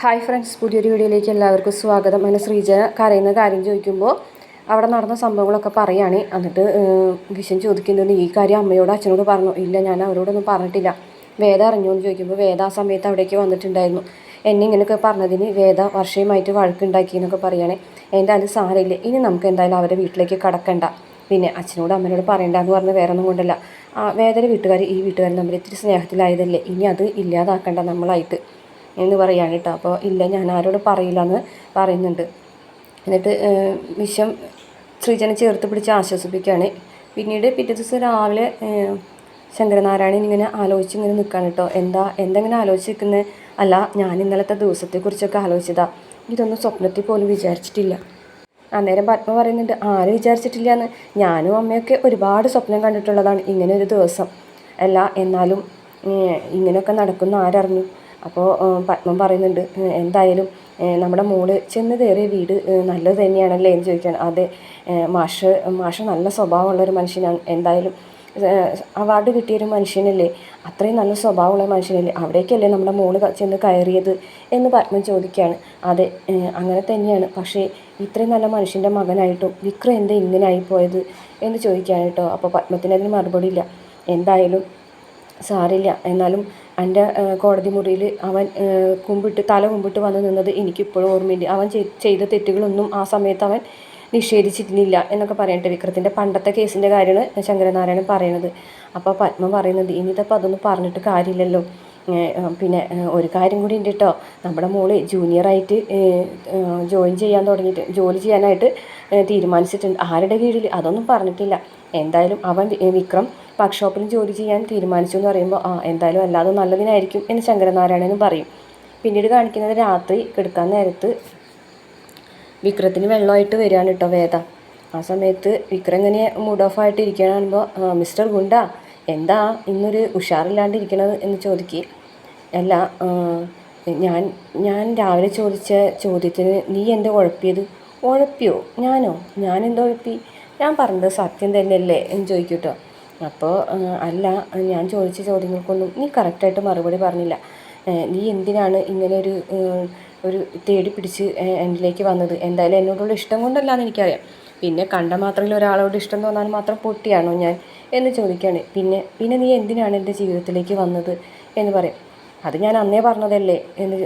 Hi friends പുതിയൊരു വീഡിയോയിലേക്ക് എല്ലാവർക്കും സ്വാഗതം. അങ്ങനെ ശ്രീജ കരയുന്ന കാര്യം ചോദിക്കുമ്പോൾ അവിടെ നടന്ന സംഭവങ്ങളൊക്കെ പറയുകയാണ് എന്നിട്ട് വിഷൻ ചോദിക്കുന്നത് ഈ കാര്യം അമ്മയോട് അച്ഛനോട് പറഞ്ഞു? ഇല്ല ഞാൻ അവരോടൊന്നും പറഞ്ഞിട്ടില്ല. വേദ അറിഞ്ഞു എന്ന് ചോദിക്കുമ്പോൾ വേദ ആ സമയത്ത് അവിടേക്ക് വന്നിട്ടുണ്ടായിരുന്നു. എന്നെ ഇങ്ങനെയൊക്കെ പറഞ്ഞതിന് വേദ വർഷയുമായിട്ട് വഴക്കുണ്ടാക്കി എന്നൊക്കെ പറയുകയാണെ അത് സാരമില്ല. ഇനി നമുക്ക് എന്തായാലും അവരുടെ വീട്ടിലേക്ക് കടക്കണ്ട. പിന്നെ അച്ഛനോട് അമ്മനോട് പറയണ്ട എന്ന് പറഞ്ഞ് വേറെ ഒന്നും കൊണ്ടല്ല വേദന വീട്ടുകാർ ഈ വീട്ടുകാർ നമ്മൾ ഇത്തിരി സ്നേഹത്തിലായതല്ലേ? ഇനി അത് ഇല്ലാതാക്കണ്ട നമ്മളായിട്ട്. എന്ന് പറയാണ് കേട്ടോ. അപ്പോൾ ഇല്ല ഞാൻ ആരോട് പറയില്ല എന്ന് പറയുന്നുണ്ട്. എന്നിട്ട് വിഷം ശ്രീജനെ ചേർത്ത് പിടിച്ച് ആശ്വസിപ്പിക്കുകയാണ്. പിന്നീട് പിറ്റേ ദിവസം രാവിലെ ശങ്കരനാരായണൻ ഇങ്ങനെ ആലോചിച്ച് ഇങ്ങനെ നിൽക്കുകയാണ് കേട്ടോ. എന്താ എന്തെങ്കിലും ആലോചിച്ച് നിൽക്കുന്നത് അല്ല ഞാൻ ഇന്നലത്തെ ദിവസത്തെക്കുറിച്ചൊക്കെ ആലോചിച്ചതാ. ഇതൊന്നും സ്വപ്നത്തിൽ പോലും വിചാരിച്ചിട്ടില്ല. അന്നേരം പത്മ പറയുന്നുണ്ട് ആരും വിചാരിച്ചിട്ടില്ല എന്ന് ഞാനും അമ്മയൊക്കെ ഒരുപാട് സ്വപ്നം കണ്ടിട്ടുള്ളതാണ് ഇങ്ങനെ ഒരു ദിവസം. അല്ല എന്നാലും ഇങ്ങനെയൊക്കെ നടക്കുന്ന ആരറിഞ്ഞു? അപ്പോൾ പത്മം പറയുന്നുണ്ട് എന്തായാലും നമ്മുടെ മോൾ ചെന്ന് കയറിയ വീട് നല്ലത് തന്നെയാണല്ലേ എന്ന് ചോദിക്കുകയാണ്. അതെ മാഷ് മാഷ് നല്ല സ്വഭാവമുള്ളൊരു മനുഷ്യനാണ്. എന്തായാലും അവാർഡ് കിട്ടിയൊരു മനുഷ്യനല്ലേ? അത്രയും നല്ല സ്വഭാവമുള്ള മനുഷ്യനല്ലേ? അവിടേക്കല്ലേ നമ്മുടെ മോൾ ചെന്ന് കയറിയത് എന്ന് പത്മൻ ചോദിക്കുകയാണ്. അതെ അങ്ങനെ തന്നെയാണ്. പക്ഷേ ഇത്രയും നല്ല മനുഷ്യന്റെ മകനായിട്ടും വിക്രം എന്താ ഇങ്ങനെ ആയിപ്പോയത് എന്ന് ചോദിക്കുകയാണ് കേട്ടോ. അപ്പോൾ പത്മത്തിന് അതിന് മറുപടി ഇല്ല. എന്തായാലും സാരില്ല. എന്നാലും എന്റെ കോടതി മുറിയിൽ അവൻ കുമ്പിട്ട് തല കുമ്പിട്ട് വന്ന് നിന്നത് എനിക്കിപ്പോഴും ഓർമ്മയുണ്ട്. അവൻ ചെയ്ത തെറ്റുകളൊന്നും ആ സമയത്ത് അവൻ നിഷേധിച്ചിരുന്നില്ല എന്നൊക്കെ പറയട്ടെ വിക്രത്തിന്റെ. പണ്ടത്തെ കേസിന്റെ കാര്യമാണ് ശങ്കരനാരായണൻ പറയണത് അപ്പോൾ പത്മ പറയുന്നത് ഇനിയിതപ്പോൾ അതൊന്നും പറഞ്ഞിട്ട് കാര്യമില്ലല്ലോ. പിന്നെ ഒരു കാര്യം കൂടി ഉണ്ട് കേട്ടോ നമ്മുടെ മോൾ ജൂനിയറായിട്ട് ജോയിൻ ചെയ്യാൻ തുടങ്ങിയിട്ട് ജോലി ചെയ്യാനായിട്ട് തീരുമാനിച്ചിട്ടുണ്ട്. ആരുടെ കീഴിൽ അതൊന്നും പറഞ്ഞിട്ടില്ല. എന്തായാലും അവൻ വിക്രം വർക്ക്ഷോപ്പിൽ ജോലി ചെയ്യാൻ തീരുമാനിച്ചു എന്ന് പറയുമ്പോൾ ആ എന്തായാലും അല്ലാതെ നല്ലതിനായിരിക്കും എന്ന് ശങ്കരനാരായണനും പറയും. പിന്നീട് കാണിക്കുന്നത് രാത്രി കിടക്കാൻ നേരത്ത് വിക്രത്തിന് വെള്ളമായിട്ട് വരികയാണ് കേട്ടോ വേദ. ആ സമയത്ത് വിക്രം ഇങ്ങനെ മൂഡ് ഓഫ് ആയിട്ട് ഇരിക്കണമ്പോൾ മിസ്റ്റർ ഗുണ്ട എന്താ ഇന്നൊരു ഉഷാറില്ലാണ്ട് ഇരിക്കണത് എന്ന് ചോദിക്കുക അല്ല ഞാൻ ഞാൻ രാവിലെ ചോദിച്ച ചോദ്യത്തിന് നീ എന്താ ഉഴപ്പിയത്? ഉഴപ്പിയോ? ഞാനോ? ഞാനെന്തോ ഉഴപ്പി ഞാൻ പറഞ്ഞത് സത്യം തന്നെയല്ലേ എന്ന് ചോദിക്കൂട്ടോ. കേട്ടോ അപ്പോൾ അല്ല ഞാൻ ചോദിച്ച ചോദ്യങ്ങൾക്കൊന്നും നീ കറക്റ്റായിട്ട് മറുപടി പറഞ്ഞില്ല. നീ എന്തിനാണ് ഇങ്ങനെ ഒരു ഒരു തേടി പിടിച്ച് എന്നിലേക്ക് വന്നത്? എന്തായാലും എന്നോടുള്ള ഇഷ്ടം കൊണ്ടല്ല കൊണ്ടല്ലാന്ന് എനിക്കറിയാം. പിന്നെ കണ്ട മാത്രമല്ല ഒരാളോട് ഇഷ്ടം തോന്നാൻ മാത്രം പൊട്ടിയാണോ ഞാൻ? എന്ന് ചോദിക്കുകയാണ് പിന്നെ പിന്നെ നീ എന്തിനാണ് എന്റെ ജീവിതത്തിലേക്ക് വന്നത് എന്ന് പറയും. അത് ഞാൻ അന്നേ പറഞ്ഞതല്ലേ എന്ന്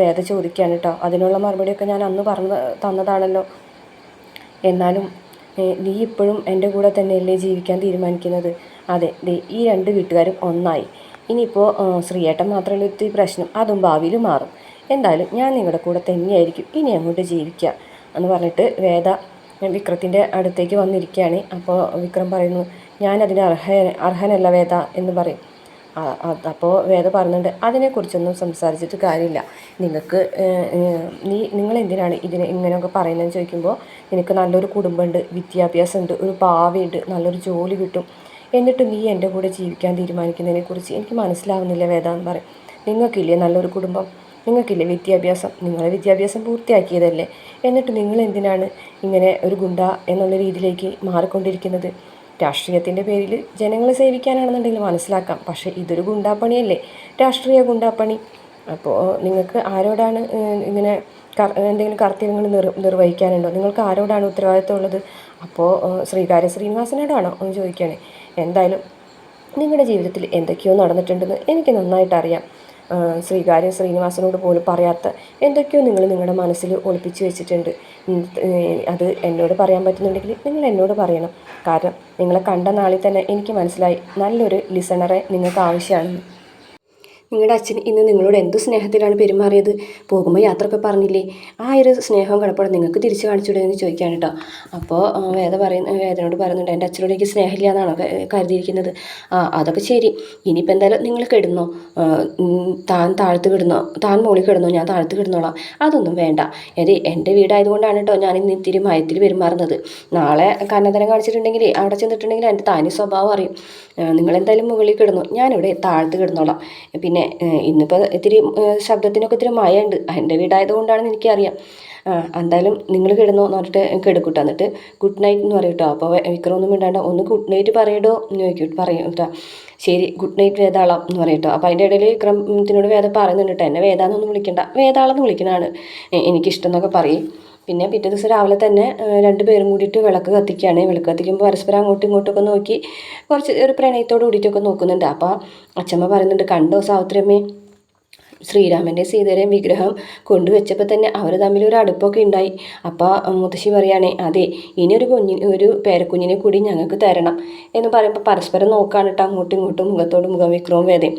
വേദ ചോദിക്കുകയാണ് കേട്ടോ. അതിനുള്ള മറുപടിയൊക്കെ ഞാൻ അന്ന് പറഞ്ഞു തന്നതാണല്ലോ. എന്നാലും നീ ഇപ്പോഴും എന്റെ കൂടെ തന്നെയല്ലേ ജീവിക്കാൻ തീരുമാനിക്കുന്നത്? അതെ ദേ ഈ രണ്ട് വീട്ടുകാരും ഒന്നായി. ഇനിയിപ്പോൾ ശ്രീയേട്ടൻ മാത്രമല്ല ഒത്തിരി പ്രശ്നം. അതും ഭാവിയിൽ മാറും. എന്തായാലും ഞാൻ നിങ്ങളുടെ കൂടെ തന്നെയായിരിക്കും ഇനി അങ്ങോട്ട് ജീവിക്കുക എന്ന് പറഞ്ഞിട്ട് വേദ വിക്രത്തിന്റെ അടുത്തേക്ക് വന്നിരിക്കുകയാണ്. അപ്പോൾ വിക്രം പറയുന്നു ഞാൻ ഞാനതിന് അർഹ അർഹനല്ല വേദ എന്ന് പറയും. അപ്പോൾ വേദ പറയുന്നുണ്ട് അതിനെക്കുറിച്ചൊന്നും സംസാരിച്ചിട്ട് കാര്യമില്ല. നിങ്ങൾക്ക് നീ നിങ്ങൾ എന്തിനാണ് ഇതിനെ ഇങ്ങനെയൊക്കെ പറയുന്നതെന്ന് ചോദിക്കുമ്പോൾ നിനക്ക് നല്ലൊരു കുടുംബമുണ്ട് വിദ്യാഭ്യാസമുണ്ട് ഒരു ഭാവിയുണ്ട് നല്ലൊരു ജോലി കിട്ടും. എന്നിട്ട് നീ എന്റെ കൂടെ ജീവിക്കാൻ തീരുമാനിക്കുന്നതിനെക്കുറിച്ച് എനിക്ക് മനസ്സിലാവുന്നില്ല വേദ എന്ന് പറയും. നിങ്ങൾക്കില്ലേ നല്ലൊരു കുടുംബം? നിങ്ങൾക്കില്ലേ വിദ്യാഭ്യാസം? നിങ്ങളെ വിദ്യാഭ്യാസം പൂർത്തിയാക്കിയതല്ലേ? എന്നിട്ട് നിങ്ങൾ എന്തിനാണ് ഇങ്ങനെ ഒരു ഗുണ്ട എന്നുള്ള രീതിയിലേക്ക് മാറിക്കൊണ്ടിരിക്കുന്നത്? രാഷ്ട്രീയത്തിന്റെ പേരിൽ ജനങ്ങളെ സേവിക്കാനാണെന്നുണ്ടെങ്കിൽ മനസ്സിലാക്കാം. പക്ഷേ ഇതൊരു ഗുണ്ടാപ്പണിയല്ലേ? രാഷ്ട്രീയ ഗുണ്ടാപ്പണി. അപ്പോൾ നിങ്ങൾക്ക് ആരോടാണ് ഇങ്ങനെ എന്തെങ്കിലും കർത്തവ്യങ്ങൾ നിർ നിർവഹിക്കാനുണ്ടോ? നിങ്ങൾക്ക് ആരോടാണ് ഉത്തരവാദിത്വം ഉള്ളത് അപ്പോൾ ശ്രീകാര്യ ശ്രീനിവാസനോടാണോ? എന്ന് ചോദിക്കുകയാണ്. എന്തായാലും നിങ്ങളുടെ ജീവിതത്തിൽ എന്തൊക്കെയോ നടന്നിട്ടുണ്ടെന്ന് എനിക്ക് നന്നായിട്ട് അറിയാം ശ്രീകാര്യ ശ്രീനിവാസനോട് പോലും പറയാത്ത എന്തൊക്കെയോ നിങ്ങൾ നിങ്ങളുടെ മനസ്സിൽ ഒളിപ്പിച്ച് വെച്ചിട്ടുണ്ട്. അത് എന്നോട് പറയാൻ പറ്റുന്നുണ്ടെങ്കിൽ നിങ്ങൾ എന്നോട് പറയണം. കാരണം നിങ്ങളെ കണ്ട നാളിൽ തന്നെ എനിക്ക് മനസ്സിലായി. നല്ലൊരു ലിസണറെ നിങ്ങൾക്ക് ആവശ്യമാണെന്ന് നിങ്ങളുടെ അച്ഛൻ ഇന്ന് നിങ്ങളോട് എന്ത് സ്നേഹത്തിലാണ് പെരുമാറിയത്? പോകുമ്പോൾ യാത്രയൊക്കെ പറഞ്ഞില്ലേ? ആ ഒരു സ്നേഹവും കടപ്പാടും നിങ്ങൾക്ക് തിരിച്ചു കാണിച്ചൂടെ എന്ന് ചോദിക്കുകയാണ് കേട്ടോ. അപ്പോൾ വേദ പറയുന്ന വേദനോട് പറയുന്നുണ്ട് എന്റെ അച്ഛനോട് എനിക്ക് സ്നേഹമില്ല എന്നാണോ കരുതിയിരിക്കുന്നത്? ആ അതൊക്കെ ശരി. ഇനിയിപ്പോൾ എന്തായാലും നിങ്ങൾ കിടന്നോ? താൻ താഴ്ത്ത് കിടന്നോ? താൻ മുകളിൽ കിടന്നോ? ഞാൻ താഴ്ത്ത് കിടന്നോളാം. അതൊന്നും വേണ്ട. ഇത് എന്റെ വീടായതുകൊണ്ടാണ് കേട്ടോ ഞാൻ ഇന്ന് ഇത്തിരി മയത്തിൽ പെരുമാറുന്നത്. നാളെ കന്നതരം കാണിച്ചിട്ടുണ്ടെങ്കിൽ അവിടെ ചെന്നിട്ടുണ്ടെങ്കിൽ എന്റെ താനി സ്വഭാവം അറിയും. നിങ്ങളെന്തായാലും മുകളിൽ കിടന്നു. ഞാനിവിടെ താഴ്ത്ത് കിടന്നോളാം. പിന്നെ പിന്നെ ഇന്നിപ്പോൾ ഇത്തിരി ശബ്ദത്തിനൊക്കെ ഇത്തിരി മഴയുണ്ട്. എന്റെ വീടായതുകൊണ്ടാണെന്ന് എനിക്കറിയാം. എന്തായാലും നിങ്ങൾ കിടന്നോ എന്ന് പറഞ്ഞിട്ട് കിടക്കൂട്ടോ എന്നിട്ട് ഗുഡ് നൈറ്റ് എന്ന് പറയും കേട്ടോ അപ്പോൾ വിക്രം ഒന്നും മിണ്ടാണ്ട് ഒന്ന് ഗുഡ് നൈറ്റ് പറയടോ എന്ന് ചോദിക്കും. പറയും കേട്ടോ ശരി ഗുഡ് നൈറ്റ് വേതാളം എന്ന് പറയും കേട്ടോ അപ്പോൾ അതിന്റെ ഇടയിൽ വിക്രമത്തിനോട് വേദ പറയുന്നുണ്ട് കേട്ടോ എന്നെ വേദാന്നൊന്നും വിളിക്കണ്ട. വേതാളം എന്ന് വിളിക്കണതാണ് എനിക്കിഷ്ടം എന്നൊക്കെ പറയും. പിന്നെ പിറ്റേ ദിവസം രാവിലെ തന്നെ രണ്ട് പേരും കൂടിയിട്ട് വിളക്ക് കത്തിക്കുകയാണ് വിളക്ക് കത്തിക്കുമ്പോൾ പരസ്പരം അങ്ങോട്ടും ഇങ്ങോട്ടൊക്കെ നോക്കി കുറച്ച് ഒരു പ്രണയത്തോട് കൂടിയിട്ടൊക്കെ നോക്കുന്നുണ്ട്. അപ്പോൾ അച്ഛമ്മ പറയുന്നുണ്ട് കണ്ടോ സാവിത്രിയമ്മേ ശ്രീരാമന്റെ സീതയുടെയും വിഗ്രഹം കൊണ്ടുവച്ചപ്പോൾ തന്നെ അവർ തമ്മിൽ ഒരു അടുപ്പൊക്കെ ഉണ്ടായി. അപ്പോൾ മുത്തശ്ശി പറയുകയാണേ അതെ ഇനി ഒരു കുഞ്ഞി ഒരു പേരക്കുഞ്ഞിനെ കൂടി ഞങ്ങൾക്ക് തരണം. എന്ന് പറയുമ്പോൾ പരസ്പരം നോക്കാണ് കേട്ടോ അങ്ങോട്ടും ഇങ്ങോട്ടും മുഖത്തോട് മുഖം വിക്രവും വേദയും.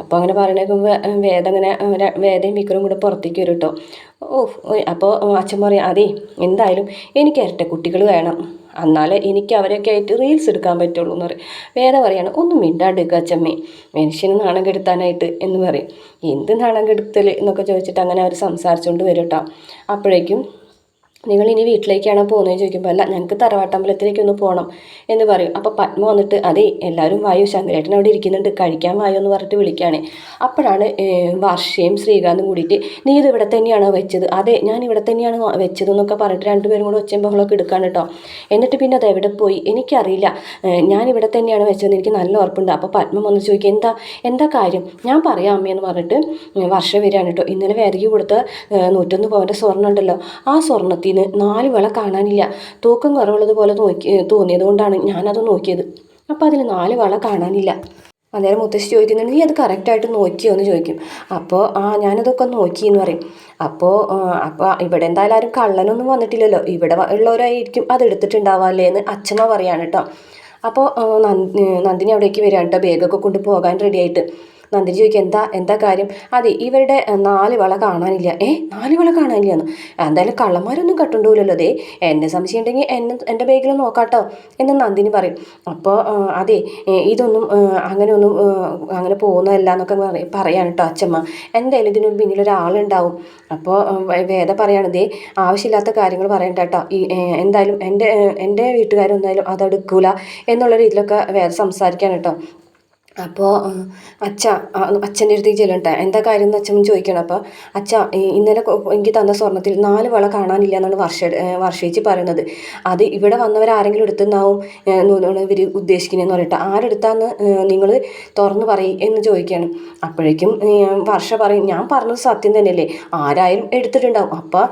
അപ്പോൾ അങ്ങനെ പറയണേക്കുമ്പോൾ വേദം അങ്ങനെ വേദയും വിക്രവും കൂടെ പുറത്തേക്ക് വരും കേട്ടോ ഓ അപ്പോൾ അച്ഛൻ പറയും അതെ എന്തായാലും എനിക്ക് ഇരട്ട കുട്ടികൾ വേണം. എന്നാലേ എനിക്ക് അവരൊക്കെ ആയിട്ട് റീൽസ് എടുക്കാൻ പറ്റുള്ളൂ എന്ന് പറയും. വേറെ പറയാണ് ഒന്നും മിണ്ടാണ്ടിരിക്കുക അച്ഛമ്മേ. മനുഷ്യന് നാണം കെടുത്താനായിട്ട് എന്ന് പറയും. എന്ത് നാണം കെടുത്തൽ എന്നൊക്കെ ചോദിച്ചിട്ട് അങ്ങനെ അവർ സംസാരിച്ചുകൊണ്ട് വരും കേട്ടോ അപ്പോഴേക്കും നിങ്ങൾ ഇനി വീട്ടിലേക്കാണോ പോകുന്നത് ചോദിക്കുമ്പോൾ അല്ല ഞങ്ങൾക്ക് തറവാട്ടമ്പലത്തിലേക്ക് ഒന്ന് പോകണം എന്ന് പറയും. അപ്പോൾ പത്മ വന്നിട്ട് അതെ എല്ലാവരും വായു ശങ്കരേട്ടൻ അവിടെ ഇരിക്കുന്നുണ്ട് കഴിക്കാൻ വായു എന്ന് പറഞ്ഞിട്ട് വിളിക്കുകയാണ് അപ്പോഴാണ് വർഷയും ശ്രീകാന്തും കൂടിയിട്ട് നീ ഇത് ഇവിടെ തന്നെയാണോ വെച്ചത്? അതെ ഞാൻ ഇവിടെ തന്നെയാണ് വെച്ചത് എന്നൊക്കെ പറഞ്ഞിട്ട് രണ്ടുപേരും കൂടെ ഒച്ചയും ബഹളമൊക്കെ എടുക്കാണ് കേട്ടോ എന്നിട്ട് പിന്നെ അത് എവിടെ പോയി? എനിക്കറിയില്ല. ഞാൻ ഇവിടെ തന്നെയാണ് വെച്ചതെന്ന് എനിക്ക് നല്ല ഉറപ്പുണ്ട്. അപ്പോൾ പത്മ വന്ന് ചോദിക്കുക എന്താ എന്താ കാര്യം? ഞാൻ പറയാം അമ്മയെന്ന് പറഞ്ഞിട്ട് വർഷം വരികയാണ് കേട്ടോ ഇന്നലെ വേദയ്ക്ക് കൊടുത്ത നൂറ്റൊന്ന് പവന്റെ സ്വർണം ഉണ്ടല്ലോ ആ സ്വർണത്തിന് നാല് വിള കാണാനില്ല. തൂക്കം കുറവുള്ളതുപോലെ നോക്കി തോന്നിയത് കൊണ്ടാണ് ഞാനത് നോക്കിയത്. അപ്പോൾ അതിൽ നാല് വള കാണാനില്ല. അന്നേരം മുത്തശ്ശി ചോദിക്കുന്നുണ്ട് നീ അത് കറക്റ്റായിട്ട് നോക്കിയോ? എന്ന് ചോദിക്കും. അപ്പോൾ ആ ഞാനതൊക്കെ നോക്കി എന്ന് പറയും അപ്പോൾ അപ്പോൾ ഇവിടെ എന്തായാലും ആരും കള്ളനൊന്നും വന്നിട്ടില്ലല്ലോ. ഇവിടെ ഉള്ളവരായിരിക്കും അത് എടുത്തിട്ടുണ്ടാവാല്ലേ? എന്ന് അച്ഛമ്മ പറയാണ് കേട്ടോ. അപ്പോൾ നന്ദിനി അവിടേക്ക് വരികയാണ് കേട്ടോ ബാഗൊക്കെ കൊണ്ടുപോകാൻ റെഡിയായിട്ട് നന്ദിനി ചോദിക്കും എന്താ എന്താ കാര്യം? അതെ ഇവരുടെ നാല് വള കാണാനില്ല. ഏ നാല് വള കാണാനില്ല എന്ന് എന്തായാലും കള്ളന്മാരൊന്നും കട്ടുണ്ടാവില്ലല്ലോ അതെ എന്നെ സംശയം ഉണ്ടെങ്കിൽ എന്നെ എന്റെ ബാഗിൽ നോക്കാട്ടോ എന്ന് നന്ദിനി പറയും. അപ്പോൾ അതെ ഇതൊന്നും അങ്ങനെ അങ്ങനെയൊന്നും അങ്ങനെ പോകുന്നതല്ല എന്നൊക്കെ പറയും പറയാണ് കേട്ടോ അച്ഛമ്മ എന്തായാലും ഇതിനു പിന്നിൽ ഒരാളുണ്ടാവും അപ്പോൾ വേദ പറയുകയാണിതേ ആവശ്യമില്ലാത്ത കാര്യങ്ങൾ പറയണ്ട കേട്ടോ ഈ എന്തായാലും എന്റെ എന്റെ വീട്ടുകാരൊന്നായാലും അതെടുക്കൂല എന്നുള്ള രീതിയിലൊക്കെ വേദ സംസാരിക്കാൻ കേട്ടോ അപ്പോൾ അച്ഛ അച്ഛന്റെ അടുത്തേക്ക് ചെല്ലട്ടെ. എന്താ കാര്യം എന്ന് അച്ഛൻ ചോദിക്കണം അപ്പോൾ അച്ഛ ഇന്നലെ എനിക്ക് തന്ന സ്വർണത്തിൽ നാല് വള കാണാനില്ല എന്നാണ് വർഷ വർഷേച്ചി പറയുന്നത്. അത് ഇവിടെ എടുത്തെന്നാവും എന്നാണ് ഇവർ ഉദ്ദേശിക്കുന്നതെന്ന് പറയട്ടെ ആരെടുത്താന്ന് നിങ്ങൾ തുറന്നു പറയും എന്ന് ചോദിക്കുകയാണ് അപ്പോഴേക്കും വർഷ പറയും ഞാൻ പറഞ്ഞത് സത്യം തന്നെയല്ലേ ആരായാലും എടുത്തിട്ടുണ്ടാവും. അപ്പോൾ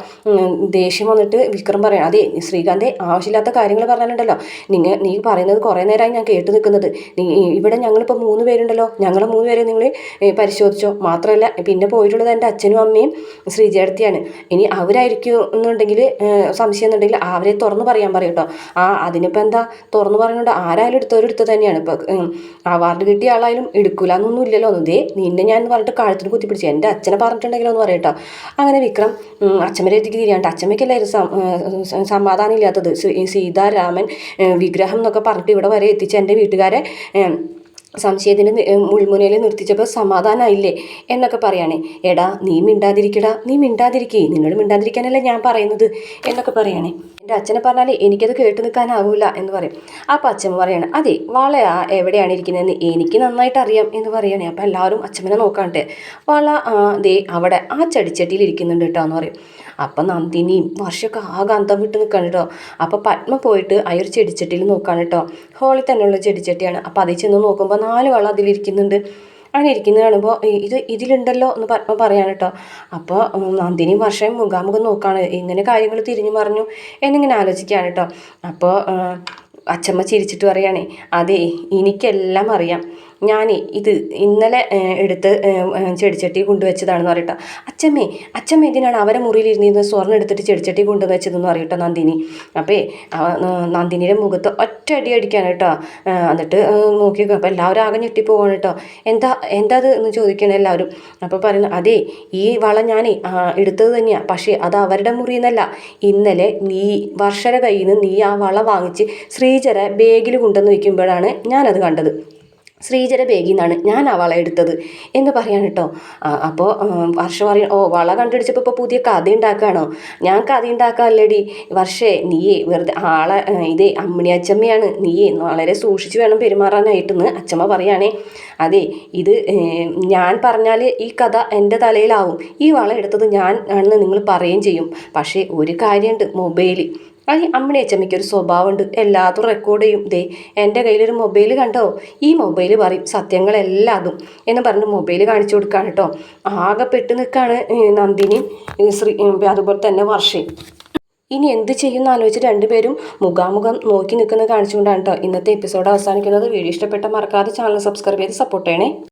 ദേഷ്യം വന്നിട്ട് വിക്രം പറയണം അതെ ശ്രീകാന്തെ ആവശ്യമില്ലാത്ത കാര്യങ്ങൾ പറയാനുണ്ടല്ലോ നിങ്ങൾ നീ പറയുന്നത് കുറേ നേരമായി ഞാൻ കേട്ട് നിൽക്കുന്നത്. നീ ഇവിടെ ഞങ്ങളിപ്പോൾ മൂന്ന് പേരുണ്ടല്ലോ. ഞങ്ങൾ മൂന്ന് പേരെ നിങ്ങൾ പരിശോധിച്ചോ. മാത്രമല്ല പിന്നെ പോയിട്ടുള്ളത് എന്റെ അച്ഛനും അമ്മയും ശ്രീജേടത്തിയാണ്. ഇനി അവരായിരിക്കും എന്നുണ്ടെങ്കിൽ സംശയം എന്നുണ്ടെങ്കിൽ അവരെ തുറന്നു പറയാൻ പറയും കേട്ടോ. ആ അതിനിപ്പോൾ എന്താ? തുറന്ന് പറയുന്നുണ്ട് ആരായാലും എടുത്തവരെടുത്ത് തന്നെയാണ്. ഇപ്പോൾ അവാർഡ് കിട്ടിയ ആളായാലും എടുക്കില്ല എന്നൊന്നും ഇല്ലല്ലോ ദേ നിന്നെ ഞാൻ പറഞ്ഞിട്ട് കാഴ്ചത്തിന് കുത്തിപ്പിടിച്ചു എന്റെ അച്ഛനെ പറഞ്ഞിട്ടുണ്ടെങ്കിലോ എന്ന് പറയട്ടോ. അങ്ങനെ വിക്രം അച്ഛമ്മരെ എത്തിക്ക് തിരിയാണ്ട് അച്ഛമ്മയ്ക്കല്ലായിരുന്നു സമാധാനം ഇല്ലാത്തത്. സീതാരാമൻ വിഗ്രഹം എന്നൊക്കെ പറഞ്ഞിട്ട് ഇവിടെ വരെ എത്തിച്ച് എന്റെ വീട്ടുകാരെ സംശയത്തിന് മുൾമുനയിൽ നിർത്തിച്ചപ്പോൾ സമാധാനമായില്ലേ എന്നൊക്കെ പറയാണേ. എടാ നീ മിണ്ടാതിരിക്കടാ നീ മിണ്ടാതിരിക്കേ നിന്നോട് മിണ്ടാതിരിക്കാനല്ലേ ഞാൻ പറയുന്നത് എന്നൊക്കെ പറയണേ. എന്റെ അച്ഛനെ പറഞ്ഞാൽ എനിക്കത് കേട്ട് നിൽക്കാനാവില്ല എന്ന് പറയും. അപ്പോൾ അച്ഛൻ പറയാണ് അതെ വള എവിടെയാണ് ഇരിക്കുന്നതെന്ന് എനിക്ക് നന്നായിട്ട് അറിയാം എന്ന് പറയണേ. അപ്പോൾ എല്ലാവരും അച്ഛമ്മനെ നോക്കാണ്ട് വള ദേ അവിടെ ആ ചടിച്ചട്ടിയിൽ ഇരിക്കുന്നുണ്ട് കേട്ടോ എന്ന് പറയും. അപ്പം നന്ദിനിയും വർഷമൊക്കെ ആകെ അന്തം വിട്ട് നിൽക്കാണ് കേട്ടോ അപ്പോൾ പത്മ പോയിട്ട് ഒരു ചെടിച്ചട്ടിയിൽ നോക്കാണ് കേട്ടോ ഹോളിൽ തന്നെയുള്ള ചെടിച്ചട്ടിയാണ്. അപ്പോൾ അതിൽ ചെന്ന് നോക്കുമ്പോൾ നാല് വളം അതിലിരിക്കുന്നുണ്ട്. അങ്ങനെ ഇരിക്കുന്നത് കാണുമ്പോൾ ഇത് ഇതിലുണ്ടല്ലോ എന്ന് പത്മ പറയാണ് കേട്ടോ അപ്പോൾ നന്ദിനി വർഷം മുഖാമുഖം നോക്കുകയാണ് ഇങ്ങനെ കാര്യങ്ങൾ തിരിഞ്ഞു പറഞ്ഞു എന്നിങ്ങനെ ആലോചിക്കുകയാണ് കേട്ടോ അപ്പോൾ അച്ഛമ്മ ചിരിച്ചിട്ട് പറയുകയാണേ അതെ എനിക്കെല്ലാം അറിയാം. ഞാൻ ഇത് ഇന്നലെ എടുത്ത് ചെടിച്ചട്ടി കൊണ്ടുവച്ചതാണെന്ന് പറയട്ടോ. അച്ഛമ്മേ അച്ഛമ്മ എന്തിനാണ് അവരെ മുറിയിലിരുന്നിരുന്ന് സ്വർണം എടുത്തിട്ട് ചെടിച്ചട്ടി കൊണ്ടുവച്ചതെന്ന് പറയട്ടോ നന്ദിനി. അപ്പേ നന്ദിനിയുടെ മുഖത്ത് ഒറ്റ അടി അടിക്കാണ് കേട്ടോ എന്നിട്ട് നോക്കിയൊക്കെ. നോക്കി അപ്പോൾ എല്ലാവരും ആകെ ഞെട്ടിപ്പോവാണ് കേട്ടോ. എന്താ എന്താ അത് എന്ന് ചോദിക്കണം എല്ലാവരും. അപ്പോൾ പറയുന്നു അതെ ഈ വള ഞാൻ എടുത്തത് തന്നെയാണ് പക്ഷേ അത് അവരുടെ മുറിയിൽ ഇന്നലെ നീ വർഷര കയ്യിൽ നിന്ന് നീ ആ വള വാങ്ങിച്ച് ശ്രീചര ബേഗിൽ കൊണ്ടുവന്ന് വയ്ക്കുമ്പോഴാണ് ഞാനത് കണ്ടത്. ശ്രീജര ബേഗിൽ നിന്നാണ് ഞാൻ ആ വള എടുത്തത് എന്ന് പറയാൻ കേട്ടോ. അപ്പോൾ വർഷ പറയും ഓ വള കണ്ടുപിടിച്ചപ്പോൾ ഇപ്പോൾ പുതിയ കഥ ഉണ്ടാക്കുകയാണോ? ഞാൻ കഥ ഉണ്ടാക്കാമല്ലേടി വർഷേ നീയേ വെറുതെ ആളെ ഇതേ അമ്മിണി അച്ചമ്മയാണ്. നീയേ വളരെ സൂക്ഷിച്ച് വേണം പെരുമാറാനായിട്ടെന്ന് അച്ചമ്മ പറയുകയാണേ. അതെ ഇത് ഞാൻ പറഞ്ഞാൽ ഈ കഥ എന്റെ തലയിലാവും. ഈ വള എടുത്തത് ഞാൻ ആണെന്ന് നിങ്ങൾ പറയുകയും ചെയ്യും. പക്ഷേ ഒരു കാര്യമുണ്ട് മൊബൈൽ ആ ഈ അമ്മണി അച്ചമ്മയ്ക്ക് ഒരു സ്വഭാവമുണ്ട്. എല്ലാതും റെക്കോർഡ് ചെയ്യും. ദേ എന്റെ കയ്യിലൊരു മൊബൈൽ കണ്ടോ? ഈ മൊബൈൽ പറയും സത്യങ്ങളെല്ലാതും എന്ന് പറഞ്ഞ് മൊബൈൽ കാണിച്ചു കൊടുക്കുകയാണ് കേട്ടോ. ആകെ പെട്ട് നിൽക്കുകയാണ് നന്ദിനി ശ്രീ അതുപോലെ തന്നെ വർഷയും ഇനി എന്ത് ചെയ്യുമെന്ന് ആലോചിച്ച് രണ്ടുപേരും മുഖാമുഖം നോക്കി നിൽക്കുന്നത് കാണിച്ചുകൊണ്ടാണ് കേട്ടോ ഇന്നത്തെ എപ്പിസോഡ് അവസാനിക്കുന്നത്. വീഡിയോ ഇഷ്ടപ്പെട്ട മറക്കാതെ ചാനൽ സബ്സ്ക്രൈബ് ചെയ്ത് സപ്പോർട്ട് ചെയ്യണേ.